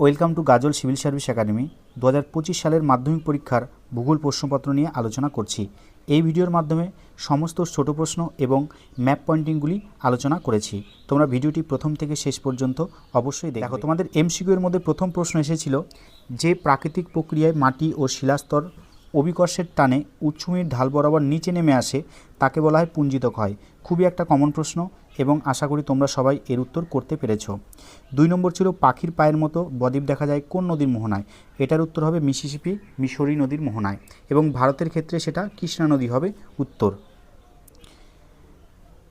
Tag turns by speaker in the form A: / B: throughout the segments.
A: Welcome to Gazal civil service academy. দু হাজার পঁচিশ সালের মাধ্যমিক পরীক্ষার ভূগোল প্রশ্নপত্র নিয়ে আলোচনা করছি। এই ভিডিওর মাধ্যমে সমস্ত ছোট প্রশ্ন এবং ম্যাপ পয়েন্টিংগুলি আলোচনা করেছি। তোমরা ভিডিওটি প্রথম থেকে শেষ পর্যন্ত অবশ্যই দেখো, তোমাদের এমসিকিউ এর মধ্যে প্রথম প্রশ্ন এসেছিল যে প্রাকৃতিক প্রক্রিয়ায় মাটি ও শিলাস্তর অভিকর্ষের টানে উচ্চভূমির ঢাল বরাবর নিচে নেমে আসে, তাকে বলা হয় পুঞ্জিত ক্ষয় খুবই একটা কমন প্রশ্ন এবং আশা করি তোমরা সবাই এর উত্তর করতে পেরেছ। দুই নম্বর ছিল পাখির পায়ের মতো বদ্বীপ দেখা যায় কোন নদীর মোহনায়? এটার উত্তর হবে মিসিসিপি মিশরি নদীর মোহনায় এবং ভারতের ক্ষেত্রে সেটা কৃষ্ণা নদী হবে উত্তর।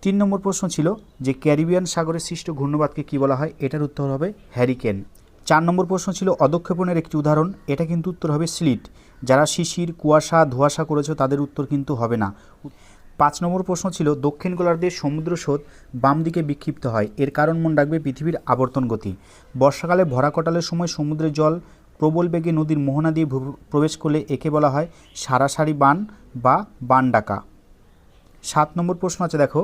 A: তিন নম্বর প্রশ্ন ছিল যে ক্যারিবিয়ান সাগরে সৃষ্ট ঘূর্ণবাদকে কী বলা হয়? এটার উত্তর হবে হ্যারিকেন। চার নম্বর প্রশ্ন ছিল অদক্ষেপণের একটি উদাহরণ। এটা কিন্তু উত্তর হবে স্লিট। যারা শিশির, কুয়াশা, ধোঁয়াশা করেছ, তাদের উত্তর কিন্তু হবে না। পাঁচ নম্বর প্রশ্ন ছিল, দক্ষিণ গোলার্ধের সমুদ্র স্রোত বাম দিকে বিক্ষিপ্ত হয়। এর কারণ মনে রাখবে পৃথিবীর আবর্তন গতি। বর্ষাকালে ভরা কটালের সময় সমুদ্রের জল প্রবল বেগে নদীর মোহনা দিয়ে প্রবেশ করলে একে বলা হয় সারাসারি বান বা বান ডাকা। সাত নম্বর প্রশ্ন আছে, দেখো,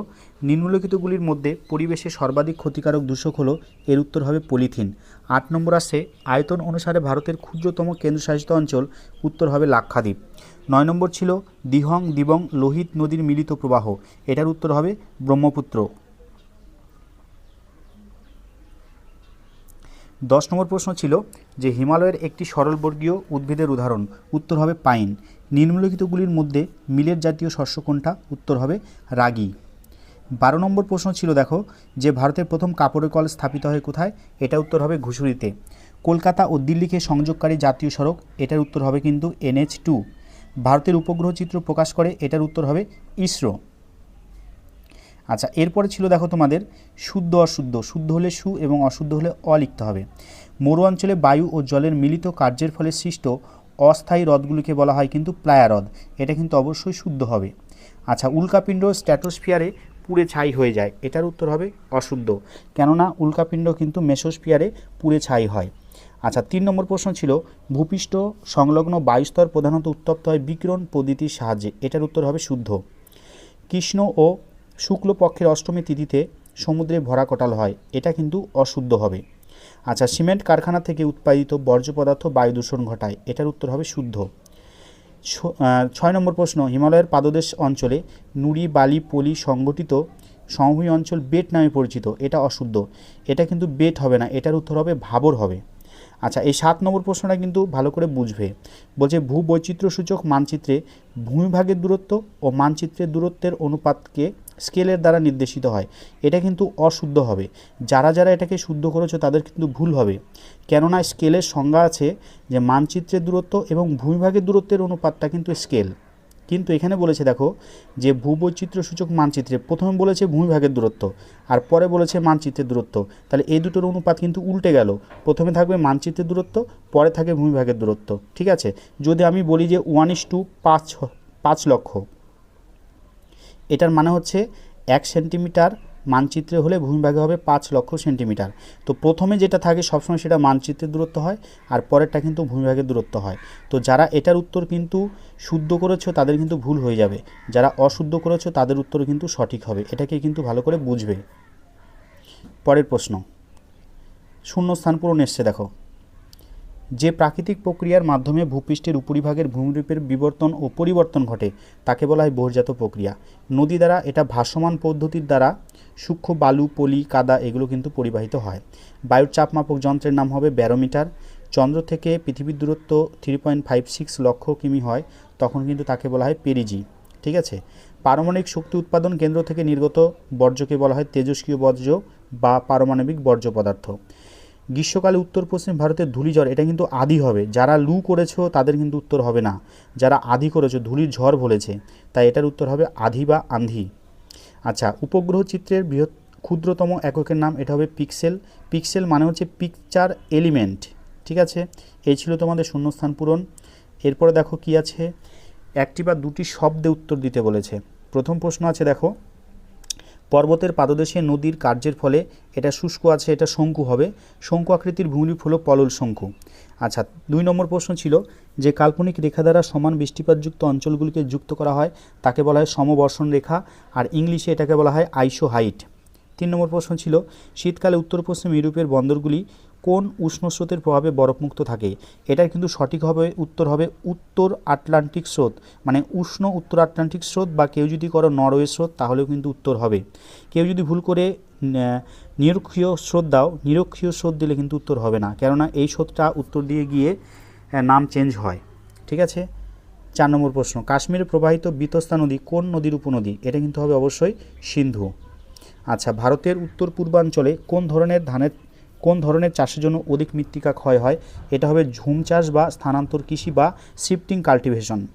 A: নিম্নলিখিতগুলির মধ্যে পরিবেশে সর্বাধিক ক্ষতিকারক দূষক হলো, এর উত্তর হবে পলিথিন। আট নম্বর আসছে, আয়তন অনুসারে ভারতের ক্ষুদ্রতম কেন্দ্রশাসিত অঞ্চল, উত্তর হবে লাক্ষাদ্বীপ। নয় নম্বর ছিল দিহং দিবং লোহিত নদীর মিলিত প্রবাহ, এটার উত্তর হবে ব্রহ্মপুত্র। দশ নম্বর প্রশ্ন ছিল যে হিমালয়ের একটি সরলবর্গীয় উদ্ভিদের উদাহরণ, উত্তর হবে পাইন। নিম্নলিখিতগুলির মধ্যে মিলের জাতীয় শস্য কোনটা? উত্তর হবে রাগি। বারো নম্বর প্রশ্ন ছিল, দেখো, যে ভারতের প্রথম কাপড়ের কল স্থাপিত হয় কোথায়? এটা উত্তর হবে ঘুষুরিতে। কলকাতা ও দিল্লিকে সংযোগকারী জাতীয় সড়ক, এটার উত্তর হবে কিন্তু এনএইচ টু। ভারতের উপগ্রহ চিত্র প্রকাশ করে, এটার উত্তর হবে ইসরো। আচ্ছা এরপরে ছিল দেখো তোমাদের শুদ্ধ অশুদ্ধ। শুদ্ধ হলে সু এবং অশুদ্ধ হলে অ লিখতে হবে। মরু অঞ্চলে বায়ু ও জলের মিলিত কার্যের ফলে সৃষ্ট অস্থায়ী হ্রদগুলিকে বলা হয় কিন্তু প্লায়া হ্রদ। এটা কিন্তু অবশ্যই শুদ্ধ হবে। আচ্ছা উল্কাপিণ্ড স্ট্র্যাটোস্ফিয়ারে পুড়ে ছাই হয়ে যায়। এটার উত্তর হবে অশুদ্ধ। কেননা উল্কাপিণ্ড কিন্তু মেসোস্ফিয়ারে পুড়ে ছাই হয়। আচ্ছা তিন নম্বর প্রশ্ন ছিল, ভূপৃষ্ঠ সংলগ্ন বায়ুস্তর প্রধানত উত্তপ্ত হয় বিকিরণ পদ্ধতির সাহায্যে। এটার উত্তর হবে শুদ্ধ। কৃষ্ণ ও শুক্লপক্ষের অষ্টমী তিথিতে সমুদ্রে ভরা কটাল হয়, এটা কিন্তু অশুদ্ধ হবে। আচ্ছা সিমেন্ট কারখানা থেকে উৎপাদিত বর্জ্য পদার্থ বায়ু দূষণ ঘটায়, এটার উত্তর হবে শুদ্ধ। ছয় নম্বর প্রশ্ন, হিমালয়ের পাদদেশ অঞ্চলে নুড়ি, বালি, পলি সংগঠিত সমভূমি অঞ্চল বেট নামে পরিচিত, এটা অশুদ্ধ। এটা কিন্তু বেট হবে না, এটার উত্তর হবে ভাবর হবে। আচ্ছা এই সাত নম্বর প্রশ্নটা কিন্তু ভালো করে বুঝবে। বলছে ভূবৈচিত্র্য সূচক মানচিত্রে ভূমিভাগের দূরত্ব ও মানচিত্রের দূরত্বের অনুপাতকে স্কেলের দ্বারা নির্দেশিত হয়। এটা কিন্তু অশুদ্ধ হবে। যারা যারা এটাকে শুদ্ধ করেছে, তাদের কিন্তু ভুল হবে। কেননা স্কেলের সংজ্ঞা আছে যে মানচিত্রের দূরত্ব এবং ভূমিভাগের দূরত্বের অনুপাতটা কিন্তু স্কেল। কিন্তু এখানে বলেছে, দেখো, যে ভূবৈচিত্র সূচক মানচিত্রে প্রথমে বলেছে ভূমিভাগের দূরত্ব আর পরে বলেছে মানচিত্রের দূরত্ব। তাহলে এই দুটোর অনুপাত কিন্তু উল্টে গেল। প্রথমে থাকবে মানচিত্রের দূরত্ব, পরে থাকে ভূমিভাগের দূরত্ব। ঠিক আছে? যদি আমি বলি যে ওয়ান ইস টু পাঁচ পাঁচ লক্ষ, এটার মানে হচ্ছে এক সেন্টিমিটার মানচিত্রে হলে ভূমিভাগে হবে পাঁচ লক্ষ সেন্টিমিটার। তো প্রথমে যেটা থাকে সবসময় সেটা মানচিত্রের দূরত্ব হয়, আর পরেরটা কিন্তু ভূমিভাগের দূরত্ব হয়। তো যারা এটার উত্তর কিন্তু শুদ্ধ করেছ তাদের কিন্তু ভুল হয়ে যাবে। যারা অশুদ্ধ করেছ তাদের উত্তর কিন্তু সঠিক হবে। এটাকে কিন্তু ভালো করে বুঝবে। পরের প্রশ্ন। শূন্যস্থান পূরণ এসছে, দেখো। যে প্রাকৃতিক প্রক্রিয়ার মাধ্যমে ভূপৃষ্ঠের উপরিভাগের ভূমিরূপের বিবর্তন ও পরিবর্তন ঘটে, তাকে বলা হয় বহির্জাত প্রক্রিয়া। নদী দ্বারা এটা ভাসমান পদ্ধতির দ্বারা সূক্ষ্ম বালু, পলি, কাদা এগুলো কিন্তু পরিবাহিত হয়। বায়ুর চাপমাপক যন্ত্রের নাম হবে ব্যারোমিটার। চন্দ্র থেকে পৃথিবীর দূরত্ব থ্রি পয়েন্ট ফাইভ সিক্স লক্ষ কিমি হয়, তখন কিন্তু তাকে বলা হয় পেরিজি। ঠিক আছে? পারমাণবিক শক্তি উৎপাদন কেন্দ্র থেকে নির্গত বর্জ্যকে বলা হয় তেজস্ক্রিয় বর্জ্য বা পারমাণবিক বর্জ্য পদার্থ। গ্রীষ্মকালে উত্তর পশ্চিম ভারতের ধূলিঝড় এটা কিন্তু আদি হবে। যারা লু করেছ, তাদের কিন্তু উত্তর হবে না। যারা আদি করেছ, ধূলির ঝড় বলেছে, তাই এটার উত্তর হবে আধি বা আন্ধি। আচ্ছা উপগ্রহ চিত্রের বৃহৎ ক্ষুদ্রতম এককের নাম, এটা হবে পিক্সেল। পিক্সেল মানে হচ্ছে পিকচার এলিমেন্ট, ঠিক আছে? এই ছিল তোমাদের শূন্যস্থান পূরণ। এরপরে দেখো কি আছে। একটি বা দুটি শব্দে উত্তর দিতে বলেছে। প্রথম প্রশ্ন আছে, দেখো। পর্বতের পাদদেশে নদীর কার্যের ফলে এটা শুষ্ক আছে, এটা শঙ্কু হবে। শঙ্কু আকৃতির ভূমিরূপ হলো পলল শঙ্কু। আচ্ছা দুই নম্বর প্রশ্ন ছিল যে কাল্পনিক রেখা দ্বারা সমান বৃষ্টিপাতযুক্ত অঞ্চলগুলিকে যুক্ত করা হয়, তাকে বলা হয় সমবর্ষণ রেখা, আর ইংলিশে এটাকে বলা হয় আইসো হাইট তিন নম্বর প্রশ্ন ছিল, শীতকালে উত্তর পশ্চিম ইউরোপের বন্দরগুলি কোন উষ্ণ স্রোতের প্রভাবে বরফমুক্ত থাকে? এটার কিন্তু সঠিক হবে, উত্তর হবে উত্তর আটলান্টিক স্রোত। মানে উষ্ণ উত্তর আটলান্টিক স্রোত বা কেউ যদি করো নরওয়ে স্রোত, তাহলেও কিন্তু উত্তর হবে। কেউ যদি ভুল করে নিরক্ষীয় স্রোত দাও, নিরক্ষীয় স্রোত দিলে কিন্তু উত্তর হবে না। কেননা এই স্রোতটা উত্তর দিয়ে গিয়ে নাম চেঞ্জ হয়। ঠিক আছে? চার নম্বর প্রশ্ন, কাশ্মীরে প্রবাহিত বিতস্তা নদী কোন নদীর উপনদী? এটা কিন্তু হবে অবশ্যই সিন্ধু। আচ্ছা ভারতের উত্তর পূর্বাঞ্চলে কোন ধরনের ধানের কোন ধরনের চাষের জন্য অধিক মৃত্তিকা ক্ষয় হয়? এটা হবে ঝুম চাষ বা স্থানান্তর কৃষি বা শিফটিং কাল্টিভেশন।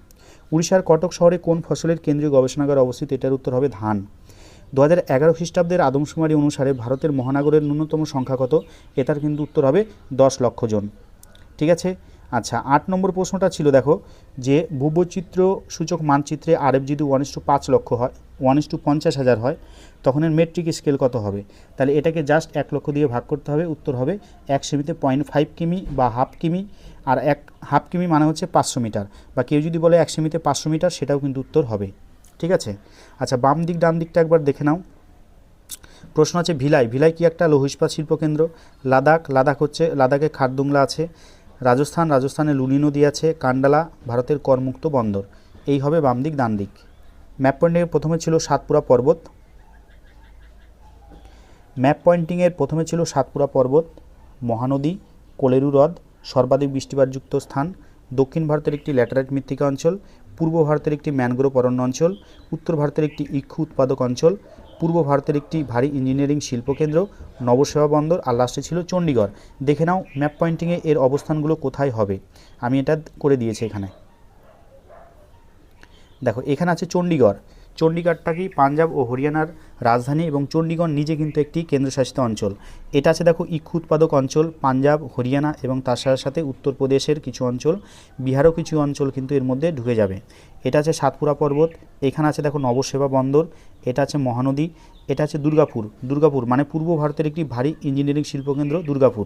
A: উড়িষ্যার কটক শহরে কোন ফসলের কেন্দ্রীয় গবেষণাগার অবস্থিত? এটার উত্তর হবে ধান। দু হাজার এগারো খ্রিস্টাব্দের আদমশুমারি অনুসারে ভারতের মহানগরের ন্যূনতম সংখ্যা কত? এটার কিন্তু উত্তর হবে দশ লক্ষ জন। ঠিক আছে? আচ্ছা আট নম্বর প্রশ্নটা ছিল, দেখো, যে ভূবৈচিত্র্য সূচক মানচিত্রে আরএফ যদি ওয়ান পাঁচ লক্ষ হয় ওয়ান ইস টু পঞ্চাশ হাজার হয় তখন এর মেট্রিক স্কেল কত হবে? তাহলে এটাকে জাস্ট এক লক্ষ দিয়ে ভাগ করতে হবে, উত্তর হবে এক সেমিতে পয়েন্ট ফাইভ কিমি বা হাফ কিমি, আর এক হাফ কিমি মানে হচ্ছে পাঁচশো মিটার। বা কেউ যদি বলে এক সেমিতে পাঁচশো মিটার, সেটাও কিন্তু উত্তর হবে। ঠিক আছে? আচ্ছা বাম দিক, ডান দিকটা একবার দেখে নাও। প্রশ্ন আছে ভিলাই। ভিলাই কি একটা লৌহ ইস্পাত শিল্পকেন্দ্র লাদাখ। লাদাখ হচ্ছে, লাদাখে খারদুংলা আছে। রাজস্থান। রাজস্থানে লুনি নদী আছে। কান্ডালা ভারতের করমুক্ত বন্দর। এই হবে বাম দিক, ডান দিক। ম্যাপ পয়েন্টিংয়ের প্রথমে ছিল সাতপুরা পর্বত। ম্যাপ পয়েন্টিংয়ের প্রথমে ছিল সাতপুরা পর্বত, মহানদী, কোলেরু হ্রদ, সর্বাধিক বৃষ্টিপাতযুক্ত স্থান, দক্ষিণ ভারতের একটি ল্যাটারাইট মৃত্তিকা অঞ্চল, পূর্ব ভারতের একটি ম্যানগ্রোভ অরণ্য অঞ্চল, উত্তর ভারতের একটি ইক্ষু উৎপাদক অঞ্চল, পূর্ব ভারতের একটি ভারী ইঞ্জিনিয়ারিং শিল্পকেন্দ্র নবসেবা বন্দর আর লাস্টে ছিল চণ্ডীগড়। দেখে নাও ম্যাপ পয়েন্টিংয়ে এর অবস্থানগুলো কোথায় হবে। আমি এটা করে দিয়েছি এখানে। দেখো, এখানে আছে চণ্ডীগড়। চণ্ডীগড়টা কি পাঞ্জাব ও হরিয়ানার রাজধানী এবং চণ্ডীগড় নিজে কিন্তু একটি কেন্দ্রশাসিত অঞ্চল। এটা আছে দেখো ইক্ষু উৎপাদক অঞ্চল, পাঞ্জাব, হরিয়ানা এবং তার সাথে সাথে উত্তরপ্রদেশের কিছু অঞ্চল। বিহারও কিছু অঞ্চল কিন্তু এর মধ্যে ঢুকে যাবে। এটা আছে সাতপুরা পর্বত, এখানে আছে দেখো নবসেবা বন্দর, এটা আছে মহানদী, এটা আছে দুর্গাপুর দুর্গাপুর মানে পূর্ব ভারতের একটি ভারী ইঞ্জিনিয়ারিং শিল্পকেন্দ্র দুর্গাপুর।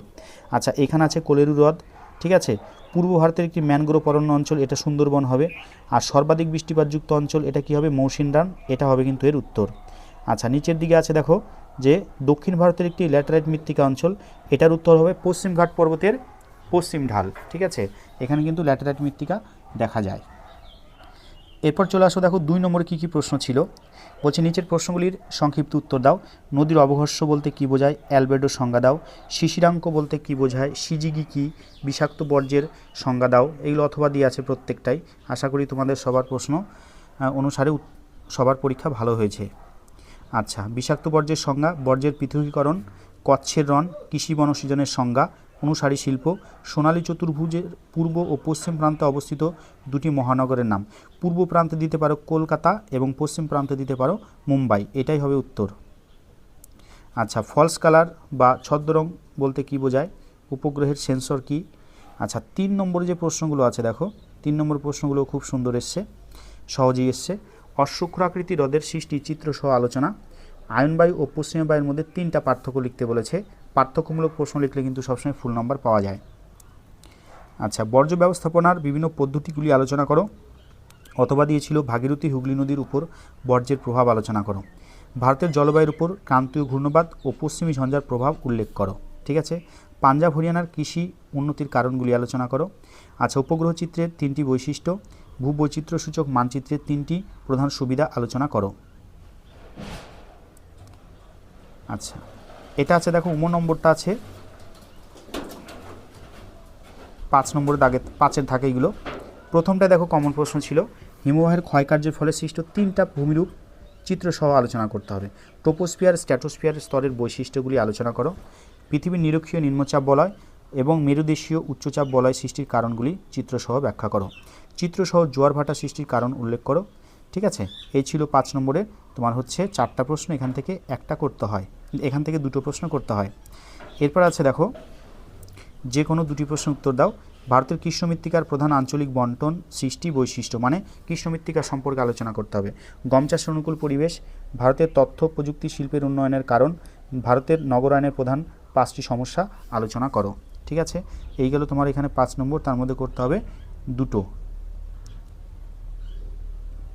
A: আচ্ছা এখানে আছে কোলেরু হ্রদ ঠিক আছে? পূর্ব ভারতের একটি ম্যানগ্রোভ অরণ্য অঞ্চল, এটা সুন্দরবন হবে। আর সর্বাধিক বৃষ্টিপাতযুক্ত অঞ্চল, এটা কি হবে? মৌসিনরান এটা হবে কিন্তু এর উত্তর। আচ্ছা নিচের দিকে আছে দেখো যে দক্ষিণ ভারতের একটি ল্যাটারাইট মৃত্তিকা অঞ্চল, এটার উত্তর হবে পশ্চিমঘাট পর্বতের পশ্চিম ঢাল, ঠিক আছে? এখানে কিন্তু ল্যাটারাইট মৃত্তিকা দেখা যায়। এরপর চলে আসো দেখো দুই নম্বরে কী কী প্রশ্ন ছিল। বলছে, নিচের প্রশ্নগুলির সংক্ষিপ্ত উত্তর দাও। নদীর অবঘর্ষ বলতে কী বোঝায়? অ্যালবেডো সংজ্ঞা দাও। শিশিরাঙ্ক বলতে কী বোঝায়? সিজিগি কী? বিষাক্ত বর্জ্যের সংজ্ঞা দাও। এগুলো অথবা দিয়ে আছে প্রত্যেকটাই। আশা করি তোমাদের সবার প্রশ্ন অনুসারে সবার পরীক্ষা ভালো হয়েছে। আচ্ছা বিষাক্ত বর্জ্যের সংজ্ঞা, বর্জ্যের পৃথকীকরণ, কচ্ছের রণ, কৃষি বনসৃজনের সংজ্ঞা অনুসারী শিল্প সোনালী চতুর্ভুজের পূর্ব ও পশ্চিম প্রান্তে অবস্থিত দুটি মহানগরের নাম। পূর্ব প্রান্তে দিতে পারো কলকাতা এবং পশ্চিম প্রান্তে দিতে পারো মুম্বাই। এটাই হবে উত্তর। আচ্ছা ফলস কালার বা ছদ্মরং বলতে কি বোঝায়? উপগ্রহের সেন্সর কি? আচ্ছা তিন নম্বরে যে প্রশ্নগুলো আছে দেখো, তিন নম্বর প্রশ্নগুলো খুব সুন্দর এসছে, সহজেই এসছে। অশুক্রাকৃতি হ্রদের সৃষ্টি চিত্রসহ আলোচনা। আয়নবায়ু ও পশ্চিমা বায়ুর মধ্যে তিনটা পার্থক্য লিখতে বলেছে। পার্থক্যমূলক প্রশ্ন লিখলে কিন্তু সবসময় ফুল নম্বর পাওয়া যায়। আচ্ছা বর্জ্য ব্যবস্থাপনার বিভিন্ন পদ্ধতিগুলি আলোচনা করো, অথবা দিয়েছিল ভাগীরথী হুগলি নদীর উপর বর্জ্যের প্রভাব আলোচনা করো। ভারতের জলবায়ুর উপর ক্রান্তীয় ঘূর্ণবাদ ও পশ্চিমী ঝঞ্ঝার প্রভাব উল্লেখ করো, ঠিক আছে? পাঞ্জাব, হরিয়ানার কৃষি উন্নতির কারণগুলি আলোচনা করো। আচ্ছা উপগ্রহ চিত্রের তিনটি বৈশিষ্ট্য ভূবৈচিত্র্য সূচক মানচিত্রের তিনটি প্রধান সুবিধা আলোচনা করো। আচ্ছা এটা আছে, দেখো, উম নম্বরটা আছে। পাঁচ নম্বরের দাগে, পাঁচের থাকে এগুলো। প্রথমটা দেখো, কমন প্রশ্ন ছিল। হিমবাহের ক্ষয়কার্যের ফলে সৃষ্ট তিনটা ভূমিরূপ চিত্রসহ আলোচনা করতে হবে। টোপোস্ফিয়ার স্ট্যাটোস্ফিয়ার স্তরের বৈশিষ্ট্যগুলি আলোচনা করো। পৃথিবীর নিরক্ষীয় নিম্নচাপ বলয় এবং মেরুদেশীয় উচ্চচাপ বলয় সৃষ্টির কারণগুলি চিত্রসহ ব্যাখ্যা করো। চিত্রসহ জোয়ার ভাটা সৃষ্টির কারণ উল্লেখ করো। ঠিক আছে? এই ছিল পাঁচ নম্বরে তোমার হচ্ছে চারটা প্রশ্ন এখান থেকে একটা করতে হয়, এখান থেকে দুটো প্রশ্ন করতে হয়। এরপর আছে দেখো, যে কোনো দুটি প্রশ্ন উত্তর দাও। ভারতের কৃষ্ণ মৃত্তিকার প্রধান আঞ্চলিক বন্টন, সৃষ্টি, বৈশিষ্ট্য মানে কৃষ্ণ মৃত্তিকা সম্পর্কে আলোচনা করতে হবে। গম চাষ অনুকূল পরিবেশ, ভারতের তথ্য প্রযুক্তি শিল্পের উন্নয়নের কারণ, ভারতের নগরায়নের প্রধান পাঁচটি সমস্যা আলোচনা করো। ঠিক আছে? এই গেল তোমার এখানে পাঁচ নম্বর, তার মধ্যে করতে হবে দুটো।